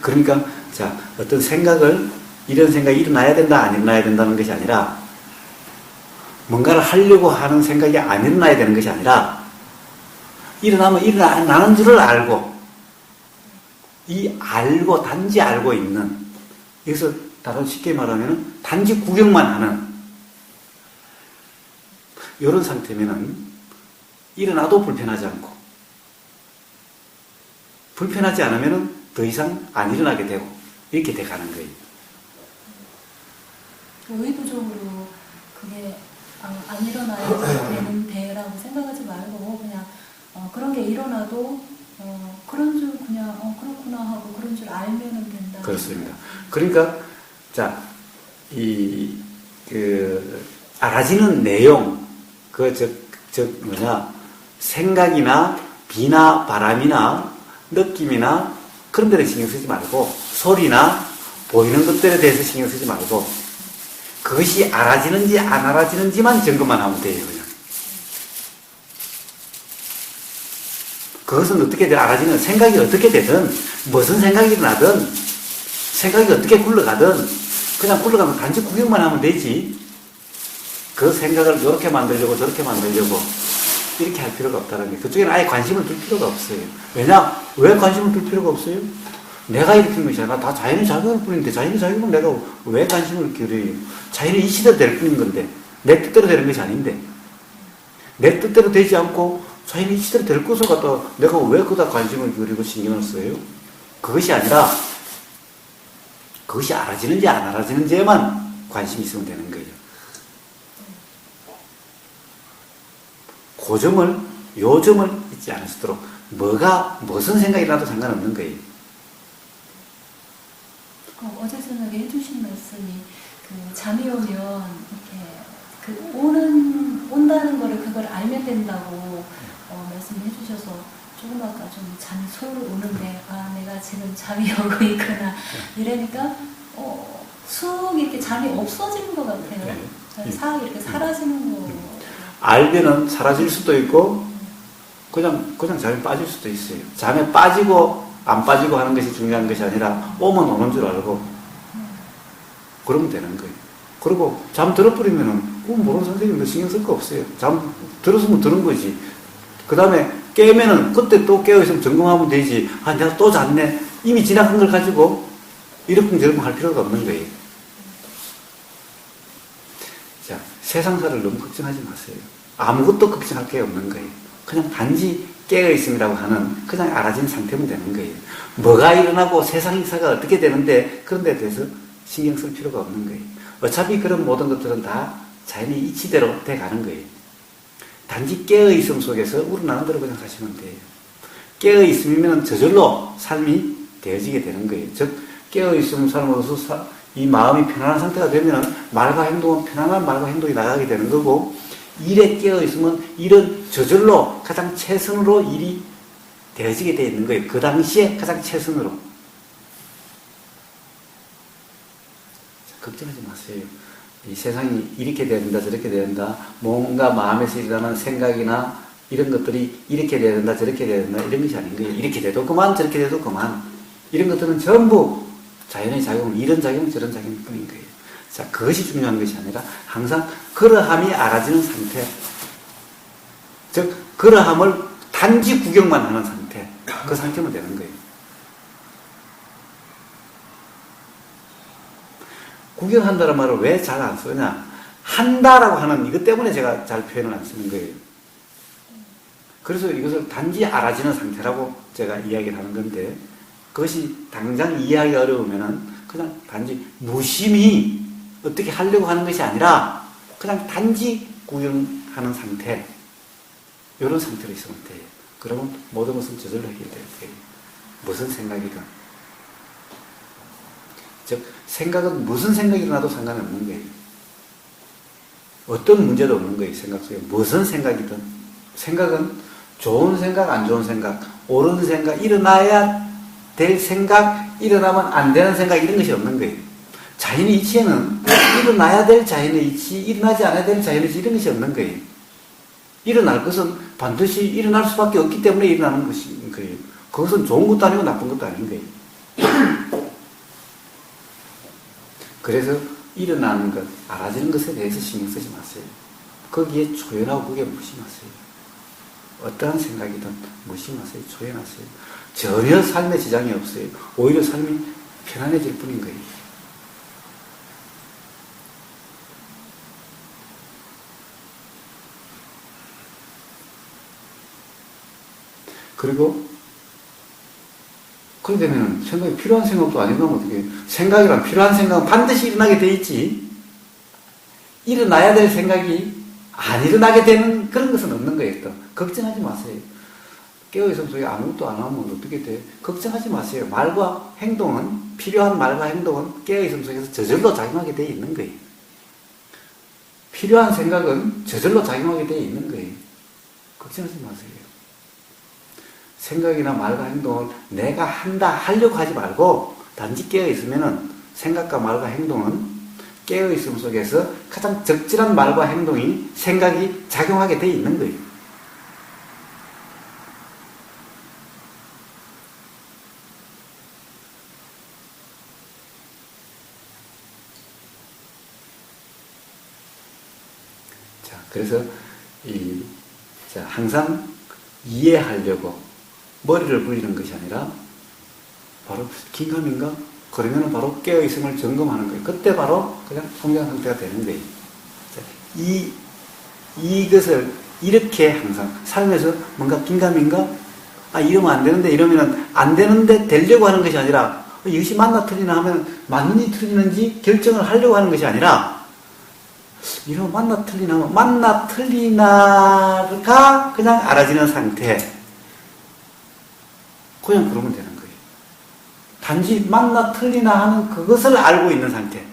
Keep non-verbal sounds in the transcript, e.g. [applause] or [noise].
그러니까 자 어떤 생각을 이런 생각이 일어나야 된다 안 일어나야 된다는 것이 아니라 뭔가를 하려고 하는 생각이 안 일어나야 되는 것이 아니라 일어나면 일어나는 줄을 알고 이 알고 단지 알고 있는 여기서 다른 쉽게 말하면 단지 구경만 하는 이런 상태면은 일어나도 불편하지 않고 불편하지 않으면은 더 이상 안 일어나게 되고 이렇게 돼 가는 거예요. 의도적으로 그게 안, 안 일어나야 되는데라고 생각하지 말고 그냥 어, 그런 게 일어나도 어, 그런 줄 그냥 어, 그렇구나 하고 그런 줄 알면은 된다. 그렇습니다. 그러니까 자, 이, 그, 알아지는 내용, 그, 저, 저, 뭐냐, 생각이나 비나 바람이나 느낌이나 그런 데는 신경 쓰지 말고, 소리나 보이는 것들에 대해서 신경 쓰지 말고, 그것이 알아지는지 안 알아지는지만 점검만 하면 돼요, 그냥. 그것은 어떻게 돼? 알아지는 생각이 어떻게 되든, 무슨 생각이 나든, 생각이 어떻게 굴러가든 그냥 굴러가면 단지 구경만 하면 되지. 그 생각을 이렇게 만들려고 저렇게 만들려고 이렇게 할 필요가 없다는 게 그쪽에는 아예 관심을 둘 필요가 없어요. 왜냐? 왜 관심을 둘 필요가 없어요? 내가 일으킨 것이 아니라 다 자연의 작용일 뿐인데 자연의 작용은 내가 왜 관심을 기울여요? 자연의 이치대로 될 뿐인 건데 내 뜻대로 되는 것이 아닌데 내 뜻대로 되지 않고 자연의 이치대로 될 것을 갖다 내가 왜 그다 관심을 기울이고 신경을 써요? 그것이 아니라 그것이 알아지는지 안 알아지는지에만 관심이 있으면 되는 거예요. 고점을, 요 점을 잊지 않을 수 있도록 뭐가, 무슨 생각이 나도 상관없는 거예요. 어, 어제 저녁에 해주신 말씀이 그 잠이 오면 이렇게 그 오는 온다는 거를 그걸 알면 된다고 어, 말씀해 주셔서 조금 아까 좀 잠이 솔 오는데 아 내가 지금 잠이 [laughs] 오고 있구나 이러니까 어, 쑥 이렇게 잠이 없어지는 것 같아요. 네. 싹 이렇게 사라지는 거. 알면은 사라질 수도 있고, 그냥, 그냥 잠에 빠질 수도 있어요. 잠에 빠지고, 안 빠지고 하는 것이 중요한 것이 아니라, 오면 오는 줄 알고, 그러면 되는 거예요. 그리고 잠 들어버리면은, 그건 모르는 선생님도 신경 쓸 거 없어요. 잠 들었으면 들은 거지. 그 다음에 깨면은, 그때 또 깨어 있으면 점검하면 되지. 아, 내가 또 잤네. 이미 지나간 걸 가지고, 이러쿵저러쿵 할 필요가 없는 거예요. 자, 세상사를 너무 걱정하지 마세요. 아무것도 걱정할 게 없는 거예요. 그냥 단지 깨어있음이라고 하는 그냥 알아진 상태면 되는 거예요. 뭐가 일어나고 세상사가 어떻게 되는데 그런 데 대해서 신경 쓸 필요가 없는 거예요. 어차피 그런 모든 것들은 다 자연의 이치대로 돼 가는 거예요. 단지 깨어있음 속에서 우러나는 대로 그냥 가시면 돼요. 깨어있음이면 저절로 삶이 되어지게 되는 거예요. 즉, 깨어있음 삶으로서 사- 이 마음이 편안한 상태가 되면 말과 행동은 편안한 말과 행동이 나가게 되는 거고 일에 깨어 있으면 일은 저절로 가장 최선으로 일이 되어지게 되어 있는 거예요. 그 당시에 가장 최선으로. 걱정하지 마세요. 이 세상이 이렇게 된다, 저렇게 된다. 뭔가 마음에서 일어나는 생각이나 이런 것들이 이렇게 돼야 된다, 저렇게 돼야 된다. 이런 것이 아닌 거예요. 이렇게 돼도 그만, 저렇게 돼도 그만. 이런 것들은 전부 자연의 작용, 이런 작용, 저런 작용일 뿐인 거예요. 자, 그것이 중요한 것이 아니라 항상 그러함이 알아지는 상태. 즉, 그러함을 단지 구경만 하는 상태. 그 상태면 되는 거예요. 구경한다는 말을 왜 잘 안 쓰냐? 한다라고 하는 이것 때문에 제가 잘 표현을 안 쓰는 거예요. 그래서 이것을 단지 알아지는 상태라고 제가 이야기를 하는 건데, 그것이 당장 이해하기 어려우면은 그냥 단지 무심히 어떻게 하려고 하는 것이 아니라 그냥 단지 구경하는 상태. 이런 상태로 있으면 돼요. 그러면 모든 것은 저절로 해결될 거예요. 무슨 생각이든. 즉, 생각은 무슨 생각이 일어나도 상관없는 거예요. 어떤 문제도 없는 거예요, 생각 속에. 무슨 생각이든. 생각은 좋은 생각, 안 좋은 생각, 옳은 생각, 일어나야 될 생각, 일어나면 안 되는 생각, 이런 것이 없는 거예요. 자연의 이치에는 일어나야 될 자연의 이치, 일어나지 않아야 될 자연의 이치, 이런 것이 없는 거예요. 일어날 것은 반드시 일어날 수밖에 없기 때문에 일어나는 것인 거예요. 그것은 좋은 것도 아니고 나쁜 것도 아닌 거예요. [clears throat] 그래서 일어나는 것, 알아지는 것에 대해서 신경 쓰지 마세요. 거기에 조연하고 그게 무심하세요. 어떠한 생각이든 무심하세요. 조연하세요. 전혀 삶에 지장이 없어요. 오히려 삶이 편안해질 뿐인 거예요. 그리고 그렇게 되면 생각이 필요한 생각도 아니고 어떻게 생각이란 필요한 생각은 반드시 일어나게 돼 있지 일어나야 될 생각이 안 일어나게 되는 그런 것은 없는 거예요 또 걱정하지 마세요. 깨어있으면 속에 아무것도 안 하면 어떻게 돼? 걱정하지 마세요. 말과 행동은 필요한 말과 행동은 깨어있음 속에서 저절로 작용하게 돼 있는 거예요. 필요한 생각은 저절로 작용하게 돼 있는 거예요. 걱정하지 마세요. 생각이나 말과 행동을 내가 한다 하려고 하지 말고 단지 깨어 있으면은 생각과 말과 행동은 깨어 있음 속에서 가장 적절한 말과 행동이 생각이 작용하게 돼 있는 거예요. 자, 그래서 이 자, 항상 이해하려고 머리를 굴리는 것이 아니라 바로 긴가민가 그러면 바로 깨어있음을 점검하는 거예요. 그때 바로 그냥 통장 상태가 되는 거예요. 자, 이, 이것을 이렇게 항상 삶에서 뭔가 긴가민가 아, 이러면 안 되는데 이러면 안 되는데 되려고 하는 것이 아니라 어, 이것이 맞나 틀리나 하면 맞는지 틀리는지 결정을 하려고 하는 것이 아니라 이러면 맞나 틀리나 맞나 틀리나가 그냥 알아지는 상태 그냥 그러면 되는 거예요. 단지 맞나 틀리나 하는 그것을 알고 있는 상태.